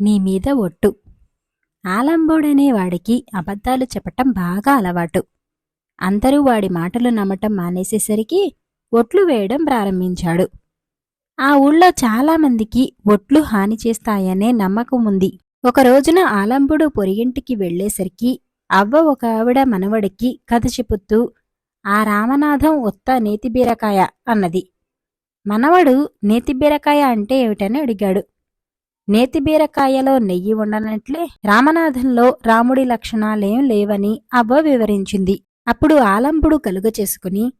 నీ మీద ఒట్టు. ఆలంబోడనే వాడికి అబద్ధాలు చెప్పటం బాగా అలవాటు. అందరూ వాడి మాటలు నమ్మటం మానేసేసరికి ఒట్లు వేయడం ప్రారంభించాడు. ఆ ఊళ్ళో చాలామందికి ఒట్లు హాని చేస్తాయనే నమ్మకం ఉంది. ఒక రోజున ఆలంబుడు పొరిగింటికి వెళ్ళేసరికి అవ్వ ఒక ఆవిడ మనవడికి కథ చెబుతూ ఆ రామనాథం ఒత్త నేతిబీరకాయ అన్నది. మనవడు నేతిబీరకాయ అంటే ఏమిటని అడిగాడు. నేతి బీరకాయలో నెయ్యి ఉండనట్లే రామనాథంలో రాముడి లక్షణాలేం లేవని అవ్వ వివరించింది. అప్పుడు ఆలంబుడు కలుగ చేసుకుని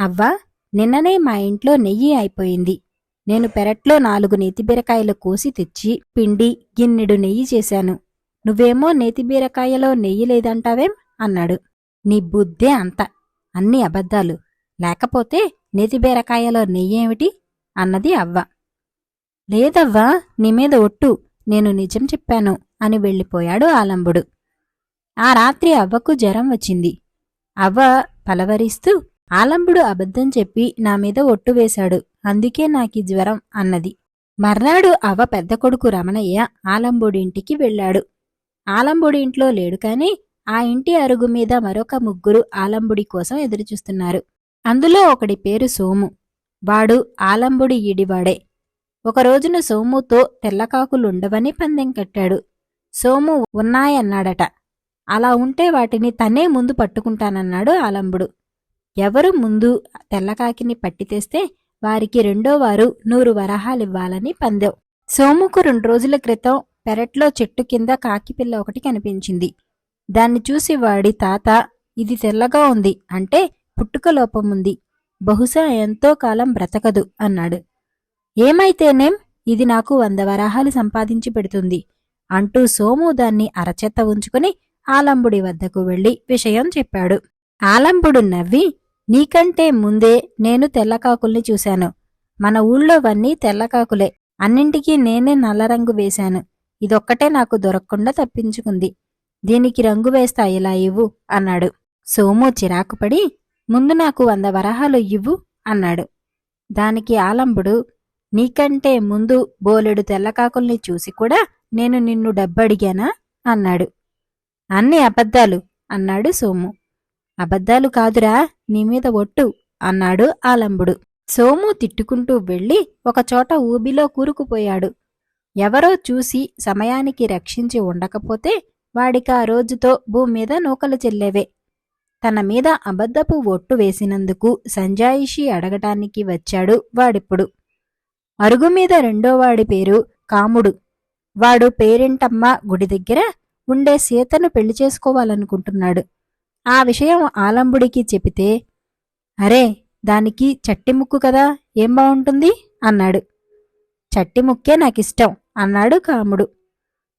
అవ్వ నిన్ననే మా ఇంట్లో నెయ్యి అయిపోయింది. నేను పెరట్లో నాలుగు నేతి బీరకాయలు కోసి తెచ్చి పిండి గిన్నెడు నెయ్యి చేశాను. నువ్వేమో నేతి బీరకాయలో నెయ్యి లేదంటావేం? అన్నాడు. నీ బుద్ధే అంత. అన్ని అబద్ధాలు. లేకపోతే నేతి బీరకాయలో నెయ్యేమిటి అన్నది అవ్వ. లేదవ్వా నీ మీద ఒట్టు. నేను నిజం చెప్పాను అని వెళ్ళిపోయాడు ఆలంబుడు. ఆ రాత్రి అవ్వకు జ్వరం వచ్చింది. అవ్వ పలవరిస్తూ ఆలంబుడు అబద్ధం చెప్పి నా మీద ఒట్టు వేశాడు. అందుకే నాకి జ్వరం అన్నది. మర్నాడు అవ్వ పెద్ద కొడుకు రమణయ్య ఆలంబుడింటికి వెళ్ళాడు. ఆలంబుడింట్లో లేడు కాని ఆ ఇంటి అరుగు మీద మరొక ముగ్గురు ఆలంబుడి కోసం ఎదురుచూస్తున్నారు. అందులో ఒకడి పేరు సోము. వాడు ఆలంబుడి ఈడివాడే. ఒక రోజున సోముతో తెల్లకాకులుండవని పందెం కట్టాడు. సోము ఉన్నాయన్నాడట. అలా ఉంటే వాటిని తనే ముందు పట్టుకుంటానన్నాడు ఆలంబుడు. ఎవరు ముందు తెల్లకాకిని పట్టితేస్తే వారికి రెండోవారు నూరు వరహాలివ్వాలని పందెం. సోముకు రెండు రోజుల క్రితం పెరట్లో చెట్టు కింద కాకిపిల్ల ఒకటి కనిపించింది. దాన్ని చూసి వాడి తాత ఇది తెల్లగా ఉంది. అంటే పుట్టుక లోపముంది. బహుశా ఎంతో కాలం బ్రతకదు అన్నాడు. ఏమైతేనేం? ఇది నాకు వంద వరాహాలు సంపాదించి పెడుతుంది. అంటూ సోము దాన్ని అరచెత్త ఉంచుకుని ఆలంబుడి వద్దకు వెళ్ళి విషయం చెప్పాడు. ఆలంబుడు నవ్వి నీకంటే ముందే నేను తెల్లకాకుల్ని చూశాను. మన ఊళ్ళోవన్నీ తెల్లకాకులే. అన్నింటికీ నేనే నల్లరంగు వేశాను. ఇదొక్కటే నాకు దొరకకుండా తప్పించుకుంది. దీనికి రంగు వేస్తా ఇలా ఇవ్వు అన్నాడు. సోము చిరాకుపడి ముందు నాకు వంద వరహాలు ఇవ్వు అన్నాడు. దానికి ఆలంబుడు నీకంటే ముందు బోలెడు తెల్లకాకుల్ని చూసి కూడా నేను నిన్ను డబ్బడిగానా? అన్నాడు. అన్ని అబద్ధాలు అన్నాడు సోము. అబద్ధాలు కాదురా నీ మీద ఒట్టు అన్నాడు ఆలంబుడు. సోము తిట్టుకుంటూ వెళ్ళి ఒకచోట ఊబిలో కూరుకుపోయాడు. ఎవరో చూసి సమయానికి రక్షించి ఉండకపోతే వాడికి ఆ రోజుతో భూమ్మీద నూకలు చెల్లేవే. తన మీద అబద్ధపు ఒట్టు వేసినందుకు సంజాయిషి అడగటానికి వచ్చాడు వాడిప్పుడు. అరుగు మీద రెండోవాడి పేరు కాముడు. వాడు పేరింటమ్మ? గుడి దగ్గర ఉండే సీతను పెళ్ళి చేసుకోవాలనుకుంటున్నాడు. ఆ విషయం ఆలంబుడికి చెబితే అరే దానికి చట్టి ముక్కు కదా ఏం బాగుంటుంది అన్నాడు. చట్టి ముక్కే నాకిష్టం అన్నాడు కాముడు.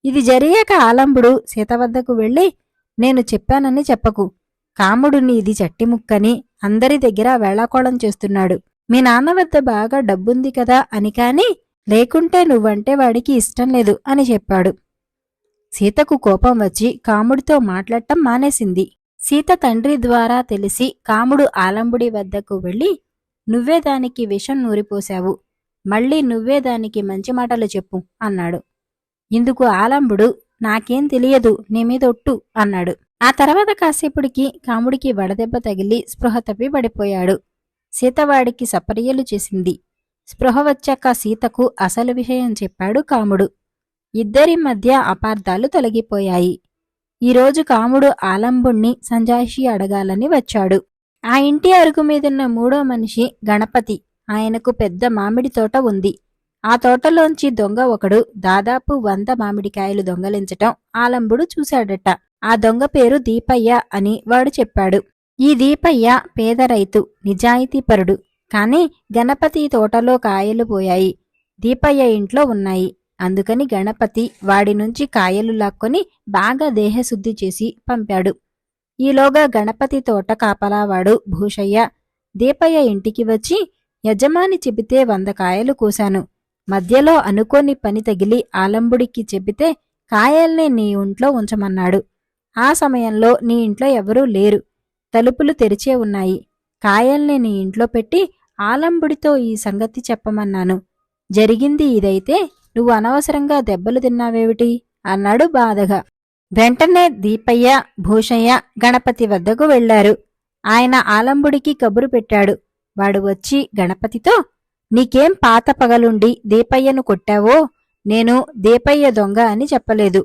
ఇది జరిగాక ఆలంబుడు సీత వద్దకు వెళ్ళి నేను చెప్పానని చెప్పకు. కాముడు నీది చట్టి ముక్కని అందరి దగ్గర వేళాకోళం చేస్తున్నాడు. మీ నాన్న వద్ద బాగా డబ్బుంది కదా అని కాని లేకుంటే నువ్వంటే వాడికి ఇష్టం లేదు అని చెప్పాడు. సీతకు కోపం వచ్చి కాముడితో మాట్లాడటం మానేసింది. సీత తండ్రి ద్వారా తెలిసి కాముడు ఆలంబుడి వద్దకు వెళ్ళి నువ్వే దానికి విషం నూరిపోశావు. మళ్ళీ నువ్వే దానికి మంచి మాటలు చెప్పు అన్నాడు. ఇందుకు ఆలంబుడు నాకేం తెలియదు నీ మీద ఒట్టు అన్నాడు. ఆ తర్వాత కాసేపుడికి కాముడికి వడదెబ్బ తగిలి స్పృహ తప్పి పడిపోయాడు. సీతవాడికి సపర్యలు చేసింది. స్పృహ వచ్చాక సీతకు అసలు విషయం చెప్పాడు కాముడు. ఇద్దరి మధ్య అపార్థాలు తొలగిపోయాయి. ఈరోజు కాముడు ఆలంబుణ్ణి సంజాయిషి అడగాలని వచ్చాడు. ఆ ఇంటి అరుగు మీదున్న మూడో మనిషి గణపతి. ఆయనకు పెద్ద మామిడి తోట ఉంది. ఆ తోటలోంచి దొంగ ఒకడు దాదాపు వంద మామిడికాయలు దొంగలించటం ఆలంబుడు చూశాడట. ఆ దొంగ పేరు దీపయ్య అని వాడు చెప్పాడు. ఈ దీపయ్య పేద రైతు నిజాయితీపరుడు కాని గణపతి తోటలో కాయలు పోయాయి. దీపయ్య ఇంట్లో ఉన్నాయి. అందుకని గణపతి వాడి నుంచి కాయలు లాక్కొని బాగా దేహశుద్ధి చేసి పంపాడు. ఈలోగా గణపతి తోట కాపలావాడు భూషయ్య దీపయ్య ఇంటికి వచ్చి యజమాని చెబితే వంద కాయలు కూశాను. మధ్యలో అనుకోని పని తగిలి ఆలంబుడికి చెబితే కాయల్ని నీ ఇంట్లో ఉంచమన్నాడు. ఆ సమయంలో నీ ఇంట్లో ఎవరూ లేరు. తలుపులు తెరిచే ఉన్నాయి. కాయల్ని నీ ఇంట్లో పెట్టి ఆలంబుడితో ఈ సంగతి చెప్పమన్నాను. జరిగింది ఇదైతే నువ్వు అనవసరంగా దెబ్బలు తిన్నావేమిటి? అన్నాడు బాధగా. వెంటనే దీపయ్య భూషయ్య గణపతి వద్దకు వెళ్ళారు ఆయన ఆలంబుడికి కబురు పెట్టాడు. వాడు వచ్చి గణపతితో నీకేం పాత పగలుండి దీపయ్యను కొట్టావో? నేను దీపయ్య దొంగ అని చెప్పలేదు.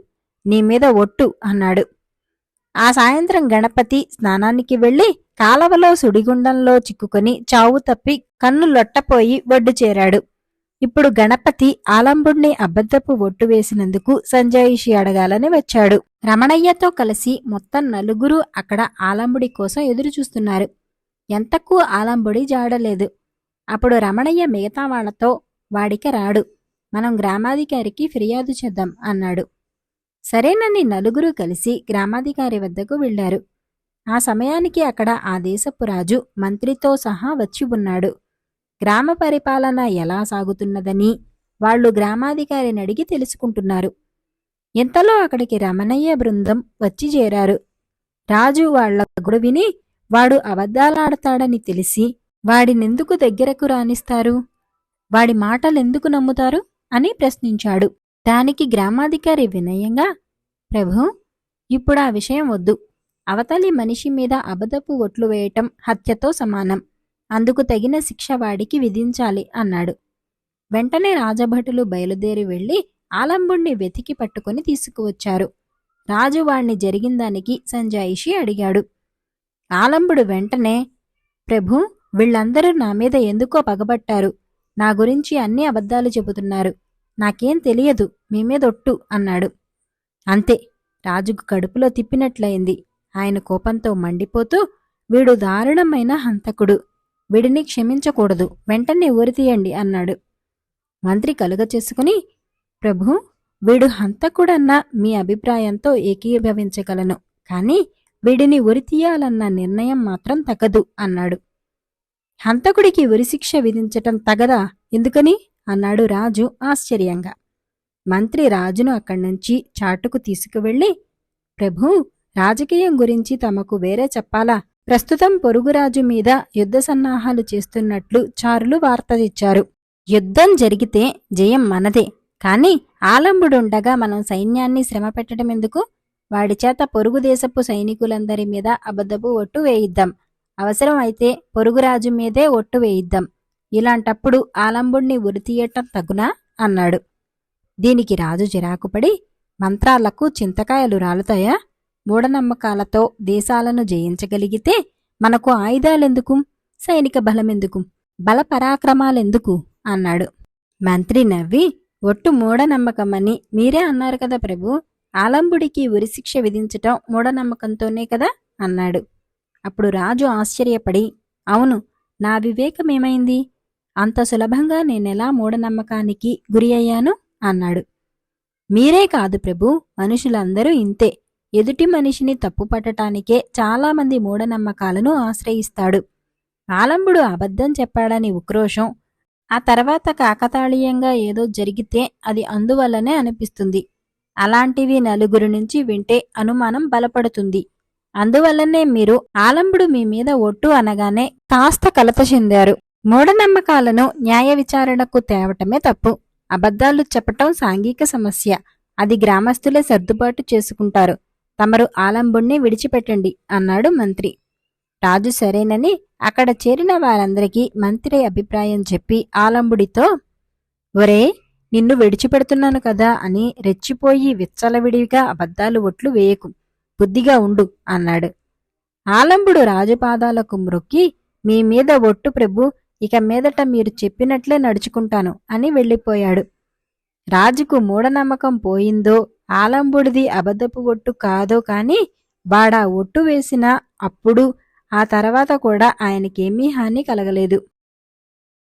నీ మీద ఒట్టు అన్నాడు. ఆ సాయంత్రం గణపతి స్నానానికి వెళ్ళి కాలవలో సుడిగుండంలో చిక్కుకొని చావు తప్పి కన్ను లొట్టపోయి ఒడ్డు చేరాడు. ఇప్పుడు గణపతి ఆలంబుణ్ణి అబద్ధపు ఒట్టు వేసినందుకు సంజాయిషి అడగాలని వచ్చాడు. రమణయ్యతో కలిసి మొత్తం నలుగురు అక్కడ ఆలంబుడి కోసం ఎదురుచూస్తున్నారు. ఎంతకు ఆలంబుడి జాడలేదు. అప్పుడు రమణయ్య మిగతా వాళ్ళతో వాడికి రాడు. మనం గ్రామాధికారికి ఫిర్యాదు చేద్దాం అన్నాడు. సరేనని నలుగురు కలిసి గ్రామాధికారి వద్దకు వెళ్ళారు ఆ సమయానికి అక్కడ ఆ దేశపు రాజు మంత్రితో సహా వచ్చి ఉన్నాడు. గ్రామ పరిపాలన ఎలా సాగుతున్నదని వాళ్ళు గ్రామాధికారిని అడిగి తెలుసుకుంటున్నారు. ఇంతలో అక్కడికి రమణయ్య బృందం వచ్చి చేరారు. రాజు వాళ్ళ గుడు విని వాడు అబద్ధాలాడతాడని తెలిసి వాడినెందుకు దగ్గరకు రానిస్తారు? వాడి మాటలెందుకు నమ్ముతారు? అని ప్రశ్నించాడు. దానికి గ్రామాధికారి వినయంగా ప్రభు ఇప్పుడు ఆ విషయం వద్దు. అవతలి మనిషి మీద అబద్ధపు ఒట్లు వేయటం హత్యతో సమానం. అందుకు తగిన శిక్ష వాడికి విధించాలి అన్నాడు. వెంటనే రాజభటులు బయలుదేరి వెళ్ళి ఆలంబుణ్ణి వెతికి పట్టుకొని తీసుకువచ్చారు. రాజు వాణ్ణి జరిగిందానికి సంజాయిషి అడిగాడు. ఆలంబుడు వెంటనే ప్రభు వీళ్ళందరూ నా మీద ఎందుకో పగబట్టారు. నా గురించి అన్ని అబద్ధాలు చెబుతున్నారు. నాకేం తెలియదు మీ ఒట్టు అన్నాడు. అంతే రాజుకు కడుపులో తిప్పినట్లయింది. ఆయన కోపంతో మండిపోతూ వీడు దారుణమైన హంతకుడు వీడిని క్షమించకూడదు వెంటనే ఉరితీయండి అన్నాడు. మంత్రి కలుగ చేసుకుని ప్రభు వీడు హంతకుడన్న మీ అభిప్రాయంతో ఏకీభవించగలను కాని వీడిని ఉరితీయాలన్న నిర్ణయం మాత్రం తగదు అన్నాడు. హంతకుడికి ఉరిశిక్ష విధించటం తగదా ఎందుకని? అన్నాడు రాజు ఆశ్చర్యంగా. మంత్రి రాజును అక్కడ్నుంచి చాటుకు తీసుకువెళ్ళి ప్రభూ రాజకీయం గురించి తమకు వేరే చెప్పాలా? ప్రస్తుతం పొరుగురాజు మీద యుద్ధ సన్నాహాలు చేస్తున్నట్లు చారులు వార్త ఇచ్చారు యుద్ధం జరిగితే జయం మనదే. కాని ఆలంబుడుండగా మనం సైన్యాన్ని శ్రమ పెట్టడం ఎందుకు వాడి చేత పొరుగు దేశపు సైనికులందరి మీద అబద్ధపు ఒట్టు వేయిద్దాం. అవసరం అయితే పొరుగురాజు మీదే ఒట్టు వేయిద్దాం. ఇలాంటప్పుడు ఆలంబుణ్ణి ఉరితీయటం తగునా? అన్నాడు. దీనికి రాజు చిరాకుపడి మంత్రాలకు చింతకాయలు రాలుతాయా? మూఢనమ్మకాలతో దేశాలను జయించగలిగితే మనకు ఆయుధాలెందుకు? సైనిక బలమెందుకు? బల పరాక్రమాలెందుకు అన్నాడు. మంత్రి నవ్వి ఒట్టు మూఢనమ్మకమని మీరే అన్నారు కదా ప్రభు ఆలంబుడికి ఉరిశిక్ష విధించటం మూఢనమ్మకంతోనే కదా? అన్నాడు. అప్పుడు రాజు ఆశ్చర్యపడి అవును నా వివేకమేమైంది? అంత సులభంగా నేనెలా మూఢనమ్మకానికి గురి అయ్యాను? అన్నాడు. మీరే కాదు ప్రభు మనుషులందరూ ఇంతే. ఎదుటి మనిషిని తప్పుపట్టటానికే చాలామంది మూఢనమ్మకాలను ఆశ్రయిస్తాడు. ఆలంబుడు అబద్ధం చెప్పాడని ఉక్రోషం ఆ తర్వాత కాకతాళీయంగా ఏదో జరిగితే అది అందువల్లనే అనిపిస్తుంది. అలాంటివి నలుగురు నుంచి వింటే అనుమానం బలపడుతుంది. అందువల్లనే మీరు ఆలంబుడు మీ మీద ఒట్టు అనగానే కాస్త కలత చెందారు. మూఢనమ్మకాలను న్యాయ విచారణకు తేవటమే తప్పు. అబద్ధాలు చెప్పటం సాంఘిక సమస్య. అది గ్రామస్తులే సర్దుబాటు చేసుకుంటారు. తమరు ఆలంబుణ్ణి విడిచిపెట్టండి అన్నాడు మంత్రి. రాజు సరేనని అక్కడ చేరిన వారందరికీ మంత్రి అభిప్రాయం చెప్పి ఆలంబుడితో ఒరే నిన్ను విడిచిపెడుతున్నాను కదా అని రెచ్చిపోయి విచ్చలవిడిగా అబద్ధాలు ఒట్లు వేయకు. బుద్ధిగా ఉండు అన్నాడు. ఆలంబుడు రాజుపాదాలకు మ్రొక్కి మీ మీద ఒట్టు ప్రభు ఇక మీదట మీరు చెప్పినట్లే నడుచుకుంటాను అని వెళ్ళిపోయాడు. రాజుకు మూఢనమ్మకం పోయిందో ఆలంబుడిది అబద్ధపు ఒట్టు కాదో కాని వాడా ఒట్టు వేసిన అప్పుడు ఆ తర్వాత కూడా ఆయనకేమీ హాని కలగలేదు.